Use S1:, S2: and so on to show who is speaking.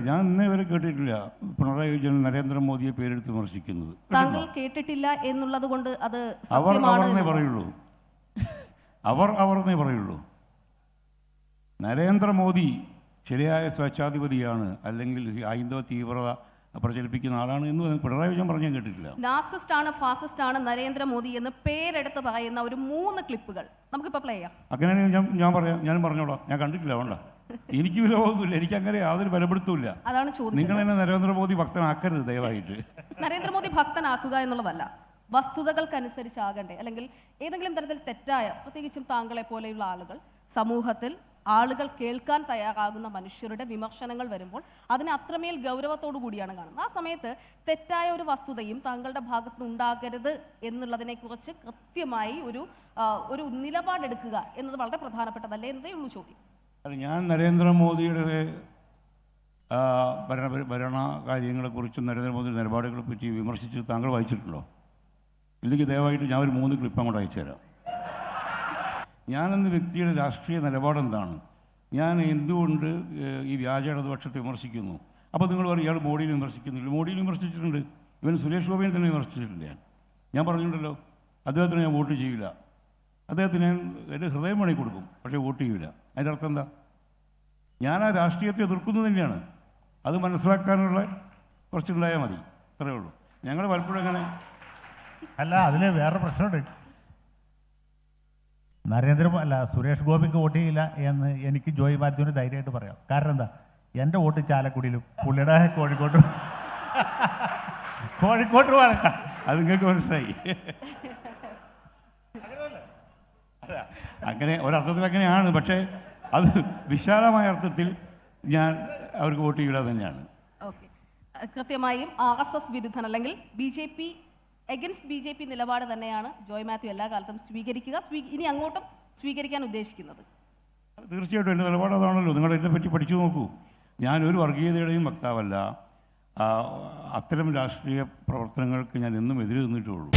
S1: ഞാൻ ഇന്നേ വരെ കേട്ടിട്ടില്ല. പിണറായി വിജയൻ നരേന്ദ്രമോദിയെ പേരെടുത്ത് വിമർശിക്കുന്നത്.
S2: താങ്കൾ കേട്ടിട്ടില്ല എന്നുള്ളത് കൊണ്ട് അത്
S1: അവർ അവർന്നേ പറയുള്ളൂ. അവർ അവർന്നേ പറയുള്ളൂ. നരേന്ദ്രമോദി ശരിയായ സ്വേച്ഛാധിപതിയാണ് അല്ലെങ്കിൽ ഹൈന്ദവ തീവ്രത പ്രചരിപ്പിക്കുന്ന ആളാണ് എന്ന് പിണറായി വിജയൻ പറഞ്ഞാൽ കേട്ടിട്ടില്ല.
S2: നാസിസ്റ്റ് ആണ് ഫാസിസ്റ്റ് ആണ് നരേന്ദ്രമോദി എന്ന് പേരെടുത്ത് പറയുന്ന ഒരു മൂന്ന് ക്ലിപ്പുകൾ. നമുക്കിപ്പോൾ പ്ലേ ചെയ്യാം.
S1: അങ്ങനെയാണെങ്കിൽ ഞാൻ ഞാൻ പറയാം ഞാൻ പറഞ്ഞോളാം. ഞാൻ കണ്ടിട്ടില്ല വേണ്ട. എനിക്ക് വിരോധമൊന്നുമില്ല എനിക്ക് അങ്ങനെ യാതൊരു ബലപ്പെടുത്തില്ല
S2: അതാണ് ചോദ്യം.
S1: നിങ്ങൾ എന്നെ നരേന്ദ്രമോദി ഭക്തനാക്കരുത് ദയവായിട്ട്.
S2: നരേന്ദ്രമോദി ഭക്തനാക്കുക എന്നുള്ളതല്ല വസ്തുതകൾക്കനുസരിച്ചാകണ്ടേ? അല്ലെങ്കിൽ ഏതെങ്കിലും തരത്തിൽ തെറ്റായ പ്രത്യേകിച്ചും താങ്കളെ പോലെയുള്ള ആളുകൾ സമൂഹത്തിൽ ആളുകൾ കേൾക്കാൻ തയ്യാറാകുന്ന മനുഷ്യരുടെ വിമർശനങ്ങൾ വരുമ്പോൾ അതിനെ അത്രമേൽ ഗൗരവത്തോടു കൂടിയാണ് കാണുന്നത്. ആ സമയത്ത് തെറ്റായ ഒരു വസ്തുതയും താങ്കളുടെ ഭാഗത്ത് ഉണ്ടാകരുത് എന്നുള്ളതിനെക്കുറിച്ച് കൃത്യമായി ഒരു ഒരു നിലപാടെടുക്കുക എന്നത് വളരെ പ്രധാനപ്പെട്ടതല്ലേ എന്നതേ ഉള്ളൂ ചോദ്യം.
S1: അല്ല ഞാൻ നരേന്ദ്രമോദിയുടെ ഭരണ ഭരണ കാര്യങ്ങളെക്കുറിച്ചും നരേന്ദ്രമോദിയുടെ നിലപാടുകളെ പറ്റി വിമർശിച്ച് താങ്കൾ വായിച്ചിട്ടുണ്ടോ? ഇല്ലെങ്കിൽ ദയവായിട്ട് ഞാൻ ഒരു മൂന്ന് ക്ലിപ്പ് അങ്ങോട്ട് അയച്ചു തരാം. ഞാനെന്ന വ്യക്തിയുടെ രാഷ്ട്രീയ നിലപാടെന്താണ്? ഞാൻ എന്തുകൊണ്ട് ഈ വ്യാജ ഇടതുപക്ഷത്തെ വിമർശിക്കുന്നു? അപ്പോൾ നിങ്ങൾ പറയും ഇയാൾ മോഡിയിൽ വിമർശിക്കുന്നില്ല. മോഡിയിൽ വിമർശിച്ചിട്ടുണ്ട്. ഇവൻ സുരേഷ് ഗോപിയെ തന്നെ വിമർശിച്ചിട്ടില്ല ഞാൻ പറഞ്ഞിട്ടുണ്ടല്ലോ അദ്ദേഹത്തിന് ഞാൻ വോട്ട് ചെയ്യില്ല. അദ്ദേഹത്തിന് എന്റെ ഹൃദയം വേണമെങ്കിൽ കൊടുക്കും പക്ഷേ വോട്ട് ചെയ്യില്ല അതിന്റെ അർത്ഥം എന്താ? ഞാൻ ആ രാഷ്ട്രീയത്തെ എതിർക്കുന്നത് തന്നെയാണ്. അത് മനസ്സിലാക്കാനുള്ള കുറച്ചുണ്ടായാൽ മതി. അത്രയേ ഉള്ളൂ. ഞങ്ങൾ പലപ്പോഴും അങ്ങനെ
S3: അല്ല അതിന് വേറെ പ്രശ്നമുണ്ട്. നരേന്ദ്ര അല്ല സുരേഷ് ഗോപിക്ക് വോട്ട് ചെയ്യില്ല എന്ന് എനിക്ക് ജോയ് മാത്യുവിന് ധൈര്യമായിട്ട് പറയാം. കാരണം എന്താ? എന്റെ വോട്ട് ചാലക്കുടിയിലും പുള്ളിയുടെ കോഴിക്കോട്ടും കോഴിക്കോട്ടും പാലക്കാട്
S1: അത് നിങ്ങൾക്ക് മനസ്സിലായി. അങ്ങനെ ഒരർത്ഥത്തിൽ അങ്ങനെയാണ്. പക്ഷേ അത് വിശാലമായ അർത്ഥത്തിൽ ഞാൻ അവർക്ക് വോട്ട് ചെയ്യില്ല തന്നെയാണ്.
S2: കൃത്യമായും ആർ എസ് എസ് വിരുദ്ധൻ അല്ലെങ്കിൽ B J P against B J P നിലപാട് തന്നെയാണ് ജോയ് മാത്യു എല്ലാ കാലത്തും സ്വീകരിക്കുക സ്വീ- ഇനി അങ്ങോട്ടും സ്വീകരിക്കാൻ ഉദ്ദേശിക്കുന്നത്.
S1: തീർച്ചയായിട്ടും എന്റെ നിലപാട് അതാണല്ലോ. നിങ്ങൾ ഇതിനെപ്പറ്റി പഠിച്ചു നോക്കൂ. ഞാൻ ഒരു വർഗീയതയുടെയും വക്താവല്ല. അത്തരം രാഷ്ട്രീയ പ്രവർത്തനങ്ങൾക്ക് ഞാൻ എന്നും എതിരെ നിന്നിട്ടുള്ളൂ